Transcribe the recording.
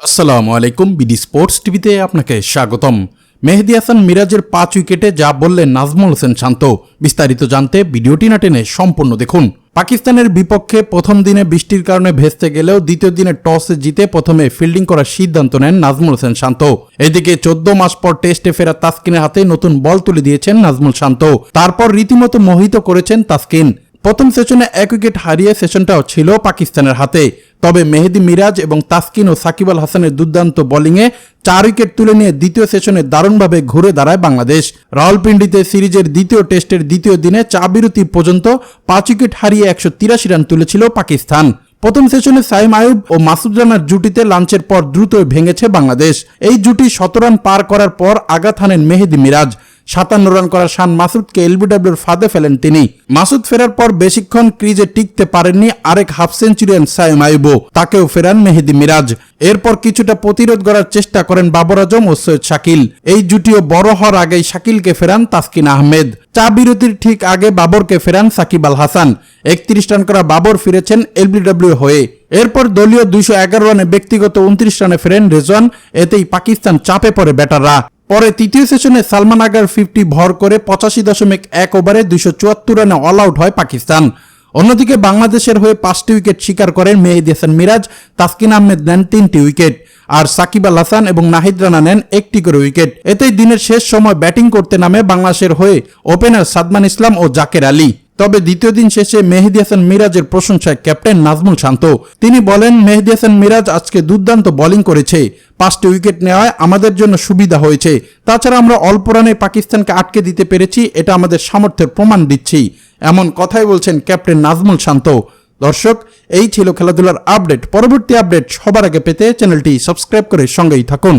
আসসালামু আলাইকুম BD sports টিভিতে আপনাকে স্বাগতম। মেহেদি হাসান মিরাজের পাঁচ উইকেটে যা বললেন নাজমুল হোসেন শান্ত, বিস্তারিত জানতে ভিডিওটি না টেনে সম্পূর্ণ দেখুন। পাকিস্তানের বিপক্ষে প্রথম দিনে বৃষ্টির কারণে ভেস্তে গেলেও দ্বিতীয় দিনে টসে জিতে প্রথমে ফিল্ডিং করার সিদ্ধান্ত নেন নাজমুল হোসেন শান্ত। এদিকে চোদ্দ মাস পর টেস্টে ফেরা তাসকিনের হাতে নতুন বল তুলে দিয়েছেন নাজমুল শান্ত। তারপর রীতিমতো মোহিত করেছেন তাসকিন। প্রথম সেশনে এক উইকেট হারিয়ে সেশনটাও ছিল পাকিস্তানের হাতে। তবে মেহেদি মিরাজ এবং তাসকিন ও সাকিব আল হাসানের দুর্দান্ত বোলিংয়ে চার উইকেট তুলে নিয়ে দ্বিতীয় সেশনে দারুণভাবে ঘুরে দাঁড়ায় বাংলাদেশ। রাওয়ালপিন্ডিতে সিরিজের দ্বিতীয় টেস্টের দ্বিতীয় দিনে চা বিরতি পর্যন্ত পাঁচ উইকেট হারিয়ে একশো তিরাশি রান তুলেছিল পাকিস্তান। প্রথম সেশনে সাইম আয়ুব ও মাসুদ রানার জুটিতে লাঞ্চের পর দ্রুত ভেঙেছে বাংলাদেশ। এই জুটি শত রান পার করার পর আঘাত হানেন মেহেদি মিরাজ। সাতান্ন রান করা শান মাসুদকে এলবিডব্লিউর ফাঁদে ফেলেন তিনি। মাসুদ ফেরার পর বেশিক্ষণ ক্রিজে টিকতে পারেননি আরেক হাফ সেঞ্চুরিয়ান সাইম আইবো তাকেও ফেরান মেহেদি মিরাজ। এরপর কিছুটা প্রতিরোধ করার চেষ্টা করেন বাবর আজম ও সৈয়দ শাকিল। এই জুটিও বড় হওয়ার আগেই শাকিলকে ফেরান তাসকিন আহমেদ। চা বিরতির ঠিক আগে বাবরকে ফেরান সাকিব আল হাসান। একত্রিশ রান করা বাবর ফিরেছেন এলবিডব্লিউ হয়ে। এরপর দলীয় দুইশো এগারো রানে ব্যক্তিগত উনত্রিশ রানে ফেরেন রেজওয়ান। এতেই পাকিস্তান চাপে পড়ে ব্যাটাররা। পরে তৃতীয় সেশনে সালমান আগার ফিফটি ভর করে পঁচাশি দশমিক এক ওভারে দুইশো চুয়াত্তর রানে অল আউট হয় পাকিস্তান। অন্যদিকে বাংলাদেশের হয়ে পাঁচটি উইকেট শিকার করেন মেহেদি হাসান মিরাজ, তাসকিন আহমেদ নেন তিনটি উইকেট আর সাকিব আল হাসান এবং নাহিদ রানা নেন একটি করে উইকেট এতেই দিনের শেষ সময় ব্যাটিং করতে নামে বাংলাদেশের হয়ে ওপেনার সাদমান ইসলাম ও জাকের আলী। তবে দ্বিতীয় দিন শেষে মেহেদি হাসান মিরাজের প্রশংসায় ক্যাপ্টেন নাজমুল শান্ত। তিনি বলেন, মেহেদি হাসান মিরাজ আজকে দুর্দান্ত বোলিং করেছে। পাঁচটি উইকেট নেওয়ায় আমাদের জন্য সুবিধা হয়েছে। তাছাড়া আমরা অল্প রানে পাকিস্তানকে আটকে দিতে পেরেছি, এটা আমাদের সামর্থ্যের প্রমাণ দিচ্ছি। এমন কথাই বলছেন ক্যাপ্টেন নাজমুল শান্ত। দর্শক, এই ছিল খেলাধুলার আপডেট। পরবর্তী আপডেট সবার আগে পেতে চ্যানেলটি সাবস্ক্রাইব করে সঙ্গেই থাকুন।